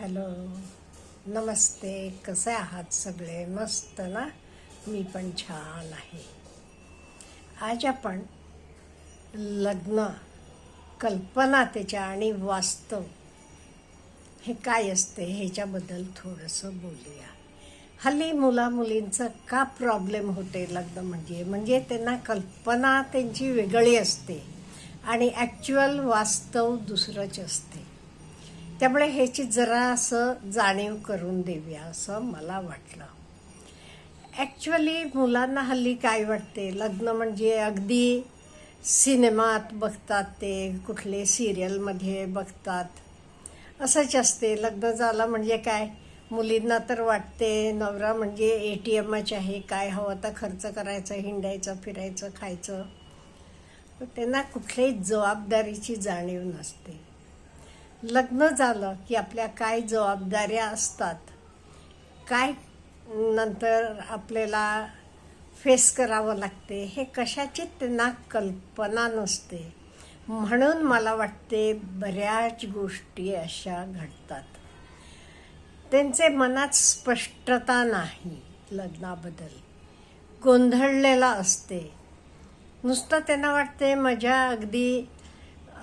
Hello. नमस्ते. कसे आहात सगळे? मस्त ना? मी पण छान आहे. आज आपण लग्न कल्पना त्याच्या आणि वास्तव हे काय असते ह्याच्याबद्दल थोडंसं बोलूया. हल्ली मुलामुलींचं का प्रॉब्लेम होते लग्न म्हणजे? म्हणजे त्यांना कल्पना त्यांची वेगळी असते आणि ॲक्च्युअल वास्तव दुसरंच असते. त्यामुळे ह्याची जरा असं जाणीव करून देऊया असं मला वाटलं. ॲक्च्युअली मुलांना हल्ली काय वाटते? लग्न म्हणजे अगदी सिनेमात बघतात ते कुठले सिरियलमध्ये बघतात. असंच असते. लग्न झालं म्हणजे काय? मुलींना तर वाटते नवरा म्हणजे ए टी एमच आहे. काय हवं तर खर्च करायचं हिंडायचं फिरायचं खायचं. त्यांना कुठल्याही जबाबदारीची जाणीव नसते. लग्न झालं की आपल्या काय जबाबदाऱ्या असतात? काय नंतर आपल्याला फेस करावं लागते? हे कशाची त्यांना कल्पना नसते. म्हणून मला वाटते बऱ्याच गोष्टी अशा घडतात. त्यांचे मनात स्पष्टता नाही लग्नाबद्दल. गोंधळलेला असते. नुसतं त्यांना वाटते मजा अगदी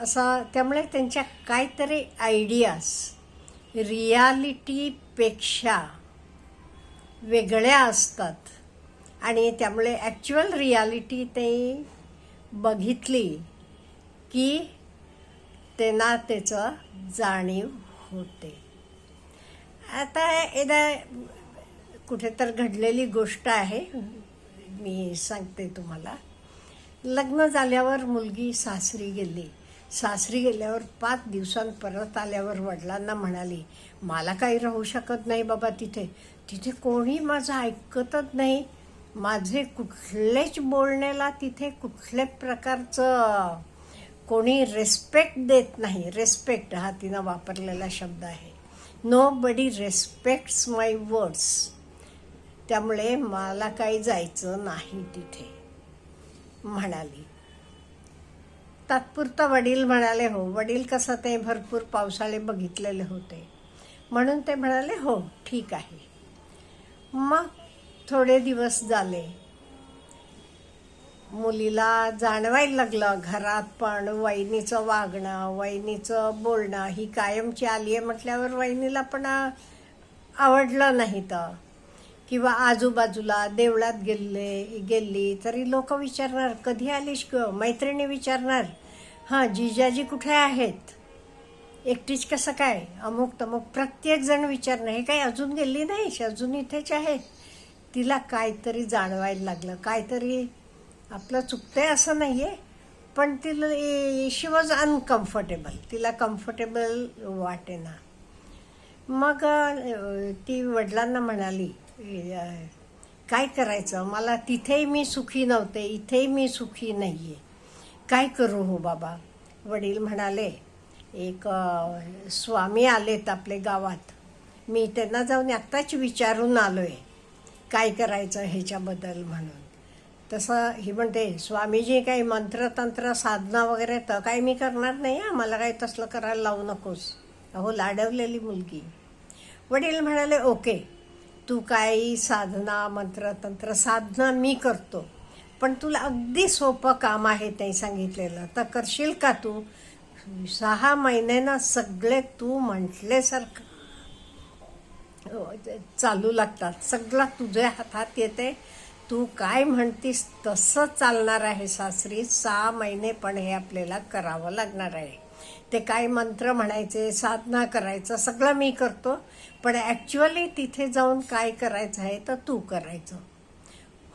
असा त्यामुळे त्यांच्या काहीतरी आयडियाज रियालिटीपेक्षा वेगळ्या असतात. आणि त्यामुळे ॲक्च्युअल रियालिटी ते बघितली की त्यांना त्याचं जाणीव होते. आता एकदा कुठे तर घडलेली गोष्ट आहे मी सांगते तुम्हाला. लग्न झाल्यावर मुलगी सासरी गेली. सासरी गेल्यावर पाच दिवसांत परत आल्यावर वडिलांना म्हणाली मला काही राहू शकत नाही बाबा तिथे. तिथे कोणी माझं ऐकतच नाही. माझे कुठलेच बोलण्याला तिथे कुठल्या प्रकारचं कोणी रेस्पेक्ट देत नाही. रेस्पेक्ट हा तिनं वापरलेला शब्द आहे. Nobody respects my words त्यामुळे मला काही जायचं नाही तिथे. म्हणाली. तात्पुरता वडील म्हणाले हो. वडील कसं ते भरपूर पावसाळे बघितलेले होते. म्हणून ते म्हणाले हो ठीक आहे. मग थोडे दिवस झाले. मुलीला जाणवायला लागलं घरात पण वहिनीचं वागणं वहिनीचं बोलणं ही कायमची आली आहे. म्हटल्यावर वहिनीला पण आवडलं नाही तर. किंवा आजूबाजूला देवळात गेले गेली तरी लोक विचारणार कधी आलीस ग? मैत्रिणी विचारणार. हां जिजाजी कुठे आहेत? एकटीच कसं काय? अमुक तमुक प्रत्येक जण विचारणार हे काही अजून गेली नाहीस? अजून इथेच आहे? तिला काहीतरी जाणवायला लागलं. काहीतरी आपलं चुकतंय असं नाही आहे पण तिला शी वॉज अनकम्फर्टेबल तिला कम्फर्टेबल वाटेना. मग ती वडिलांना म्हणाली काय करायचं? मला तिथेही मी सुखी नव्हते इथेही मी सुखी नाही आहे काय करू हो बाबा? वडील म्हणाले एक स्वामी आलेत आपले गावात. मी त्यांना जाऊन आत्ताच विचारून आलो आहे काय करायचं ह्याच्याबद्दल म्हणून. तसं ही म्हणते स्वामीजी काही मंत्रतंत्र साधना वगैरे तर काही मी करणार नाही हां. मला काही तसलं करायला लावू नकोस. अहो लाडवलेली मुलगी. वडील म्हणाले ओके. तू काही साधना मंत्रतंत्र साधना मी करतो. पण तुला अगदी सोपं काम आहे ते सांगितलेलं. तर करशील का तू? सहा महिन्यानं सगळे तू म्हटल्यासारखं. हो, चालू लागतात. सगळं तुझ्या हातात येते. तू काय म्हणतीस तसं चालणार आहे सासरी. सहा महिने पण हे आपल्याला करावं लागणार आहे. ते काय मंत्र म्हणायचे साधना करायचं सगळं मी करतो. पण ॲक्च्युअली तिथे जाऊन काय करायचं आहे तर तू करायचं.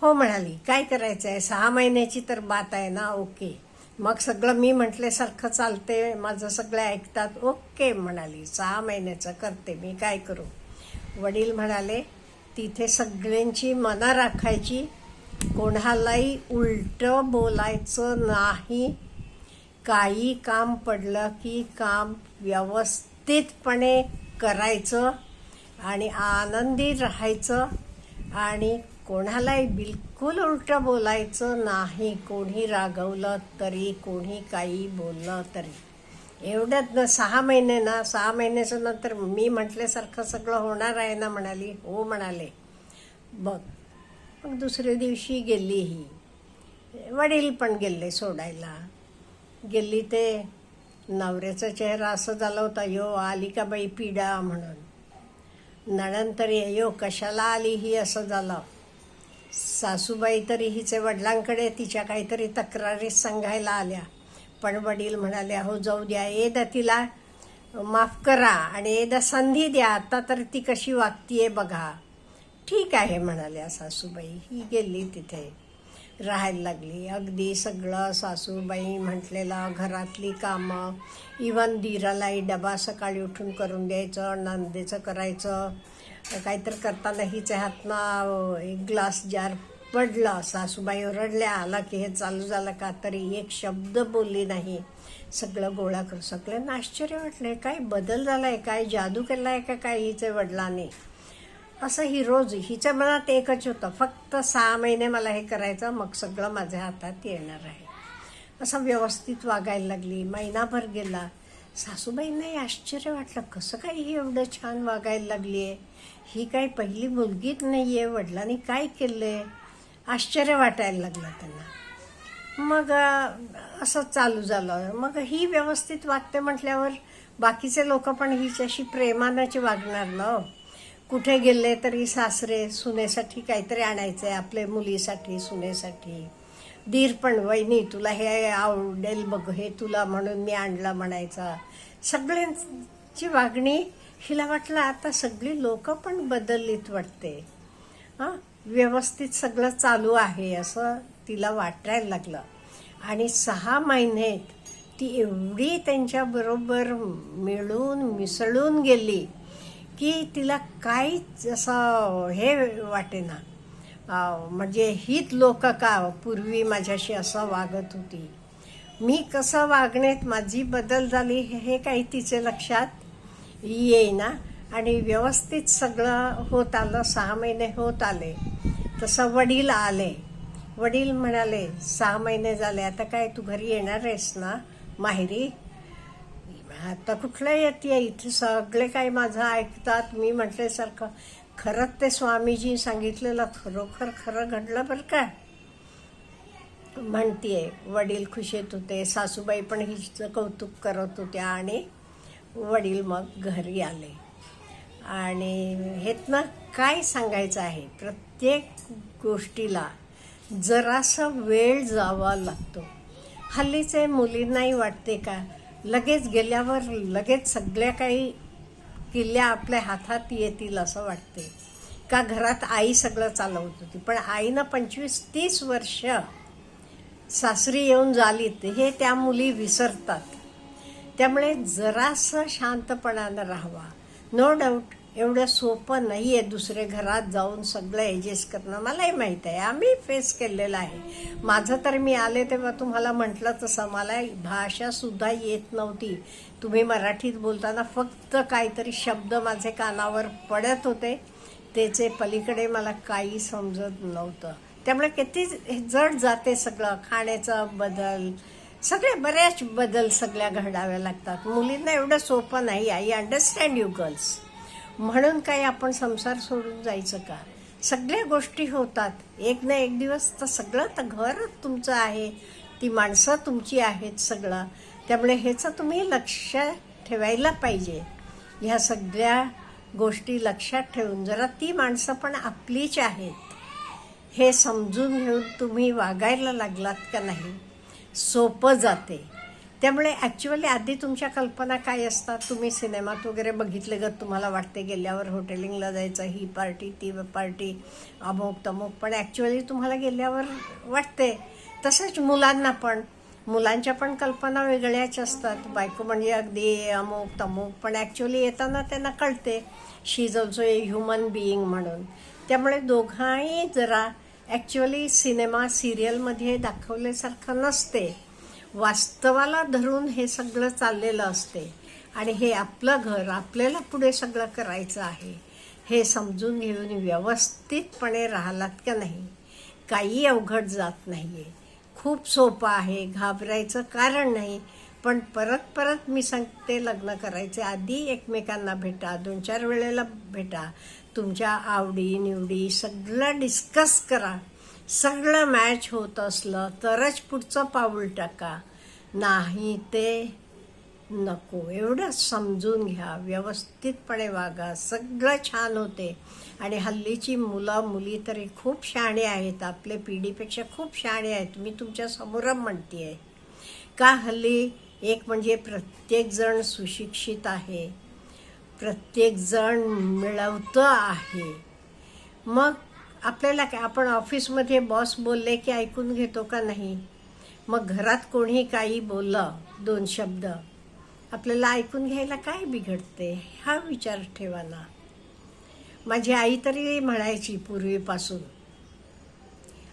हो म्हणाली काय करायचं आहे? सहा महिन्याची तर बात आहे ना ओके. मग सगळं मी म्हटल्यासारखं चालते माझं सगळं ऐकतात ओके म्हणाली. सहा महिन्याचं करते मी काय करू? वडील म्हणाले तिथे सगळ्यांची मना राखायची. कोणालाही उलटं बोलायचं नाही. काही काम पडलं की काम व्यवस्थितपणे करायचं आणि आनंदी राहायचं आणि कोणालाही बिलकुल उलटं बोलायचं नाही. कोणी रागवलं तरी कोणी काही बोललं तरी. एवढ्यात ना सहा महिने ना सहा महिन्याच्या नंतर मी म्हटल्यासारखं सगळं होणार आहे ना म्हणाली. हो म्हणाले. बघ मग दुसऱ्या दिवशी गेली ही. वडील पण गेले सोडायला. गेली ते नवऱ्याचा चेहरा असं झाला होता यो आली का बाई पिडा म्हणून. नणंतर यो कशाला आली ही असं झालं. सासूबाई तरी हिचे वडिलांकडे तिच्या काहीतरी तक्रारी सांगायला आल्या. पण वडील म्हणाले हो जाऊ द्या एदा तिला माफ करा आणि एदा संधी द्या. आता तर ती कशी वागतीये बघा. ठीक आहे म्हणाल्या सासूबाई. ही गेली तिथे. राहायला लागली. अगदी सगळं सासूबाई म्हटलेलं घरातली कामं इवन दिरालाही डबा सकाळी उठून करून द्यायचं नांदेचं करायचं. काहीतरी करताना हिच्या हातनं एक ग्लास जार पडला. सासूबाई ओरडल्या आला की हे चालू झालं का तरी एक शब्द बोलली नाही. सगळं गोळा करू सगळ्यांना आश्चर्य वाटलं काय बदल झाला आहे काय जादू केलाय का? काय हिचे वडिलांनी? असं ही रोज हिच्या मनात एकच होतं फक्त सहा महिने मला हे करायचं मग सगळं माझ्या हातात येणार आहे. असं व्यवस्थित वागायला लागली महिनाभर गेला. सासूबाईंनाही आश्चर्य वाटलं कसं काय ही एवढं छान वागायला लागली आहे ही काय पहिली मुलगीच नाही आहे वडिलांनी काय केलं आहे आश्चर्य वाटायला लागलं त्यांना. मग असं चालू झालं. मग ही व्यवस्थित वागते म्हटल्यावर बाकीचे लोक पण हिच्याशी प्रेमानाची वागणार ना हो. कुठे गेले तरी सासरे सुनेसाठी काहीतरी आणायचं आहे आपले मुलीसाठी सुनेसाठी. दीर पण वहिनी तुला हे आवडेल बघ हे तुला म्हणून मी आणलं म्हणायचा. सगळ्यांची वागणी हिला वाटलं आता सगळी लोक पण बदललीत वाटते. हां व्यवस्थित सगळं चालू आहे असं तिला वाटायला लागलं. आणि सहा महिन्यात ती एवढी त्यांच्याबरोबर मिळून मिसळून गेली. की तिला काहीच असं हे वाटेना. म्हणजे हीच लोक का पूर्वी माझ्याशी असं वागत होती. मी कसं वागण्यात माझी बदल झाली हे हे काही तिचे लक्षात येईना. आणि व्यवस्थित सगळं होत आलं सहा महिने होत आले. तसं वडील आले. वडील म्हणाले सहा महिने झाले आता काय तू घरी येणार आहेस ना माहेरी? आता कुठलं येते इथे सगळे काही माझं ऐकतात. मी म्हटल्यासारखं खरंच ते स्वामीजी सांगितलेलं खरोखर खरं घडलं बरं का? म्हणतीये वडील खुशीत होते सासूबाई पण हिचं कौतुक करत होत्या आणि वडील मग घरी आले. आणि हेतनं काय सांगायचं आहे? प्रत्येक गोष्टीला जरासा वेळ जावा लागतो. हल्लीचे मुलींनाही वाटते का? लगेच गेल्यावर लगेच सगळ्या काही किल्ल्या आपल्या हातात येतील असं वाटते. का घरात आई सगळं चालवत होती. पण आईनं पंचवीस तीस वर्ष सासरी येऊन झालीत हे त्या मुली विसरतात. त्यामुळे जरासं शांतपणानं राहावा. नो डाऊट एवढं सोपं नाही आहे दुसरे घरात जाऊन सगळं ॲडजस्ट करणं. मलाही माहीत आहे. आम्ही फेस केलेलं आहे. माझं तर मी आले तेव्हा तुम्हाला म्हटलं तसं. मला भाषासुद्धा येत नव्हती. तुम्ही मराठीत बोलताना फक्त काहीतरी शब्द माझे कानावर पडत होते. त्याचे पलीकडे मला काही समजत नव्हतं. त्यामुळे किती जड जाते सगळं. खाण्याचा बदल सगळे बऱ्याच बदल सगळ्या घडाव्या लागतात. मुलींना एवढं सोपं नाही. आय अंडरस्टँड यू गर्ल्स म्हणून काही आपण संसार सोडून जायचं का? सगळ्या गोष्टी होतात. एक ना एक दिवस तर सगळं तर घर तुमचं आहे. ती माणसं तुमची आहेत सगळं. त्यामुळे ह्याचं तुम्ही लक्ष ठेवायला पाहिजे. ह्या सगळ्या गोष्टी लक्षात ठेवून जरा ती माणसं पण आपलीच आहेत. हे समजून घेऊन तुम्ही वागायला लागलात का नाही? सोपं जाते. त्यामुळे ॲक्च्युअली आधी तुमच्या कल्पना काय असतात? तुम्ही सिनेमात वगैरे बघितले ग तुम्हाला वाटते गेल्यावर हॉटेलिंगला जायचं ही पार्टी ती पार्टी अमुक तमुक. पण ॲक्च्युअली तुम्हाला गेल्यावर वाटते. तसंच मुलांना पण. मुलांच्या पण कल्पना वेगळ्याच असतात. बायको म्हणजे अगदी अमुक तमुक. पण ॲक्च्युअली येताना त्यांना कळते. She is also a human being म्हणून. त्यामुळे दोघांही जरा ॲक्च्युअली सिनेमा सिरियलमध्ये दाखवल्यासारखं नसते. वास्तवाला धरून हे सगळं चाललेलं असते. आणि हे आपलं घर आपल्याला पुढे सगळं करायचं आहे. हे समजून घेऊन व्यवस्थितपणे राहिलात का नाही? काही अवघड जात नाही आहे खूप सोपं आहे घाबरायचं कारण नाही. पण परत परत मी सांगते लग्न करायचे आधी एकमेकांना भेटा दोन चार वेळेला भेटा. तुमच्या आवडी निवडी सगळं डिस्कस करा. सगळं मॅच होत असलं तरच पुढचं पाऊल टाका. नाही ते नको. एवढं समजून घ्या. व्यवस्थितपणे वागा. सगळं छान होते. आणि हल्लीची मुलं मुली तरी खूप शहाणे आहेत. आपल्या पिढीपेक्षा खूप शहाणे आहेत. मी तुमच्यासमोर म्हणते आहे का हल्ली एक म्हणजे प्रत्येकजण सुशिक्षित आहे. प्रत्येकजण मिळवतं आहे. मग आपल्याला काय आपण ऑफिसमध्ये बॉस बोलले की ऐकून घेतो का नाही? मग घरात कोणी काही बोललं दोन शब्द आपल्याला ऐकून घ्यायला काय बिघडते? हा विचार ठेवा ना. माझी आई तरी म्हणायची पूर्वीपासून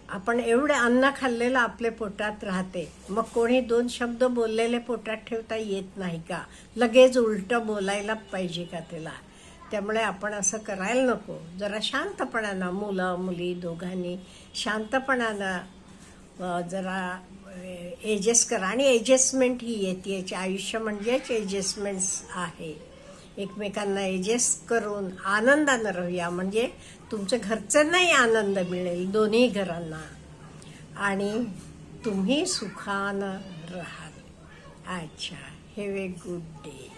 आपण एवढे अन्न खाल्लेलं आपल्या पोटात राहते मग कोणी दोन शब्द बोललेले पोटात ठेवता येत नाही का? लगेच उलटं बोलायला पाहिजे का त्याला? त्यामुळे आपण असं करायला नको. जरा शांतपणानं मुलं मुली दोघांनी शांतपणानं जरा एजेस करा. आणि एजेसमेंट ही येते. याचे आयुष्य म्हणजेच एजेसमेंट्स आहे. एकमेकांना एजेस्ट करून आनंदानं राहूया. म्हणजे तुमच्या घरच्यांनाही आनंद मिळेल दोन्ही घरांना. आणि तुम्ही सुखानं राहाल. अच्छा. Have a good day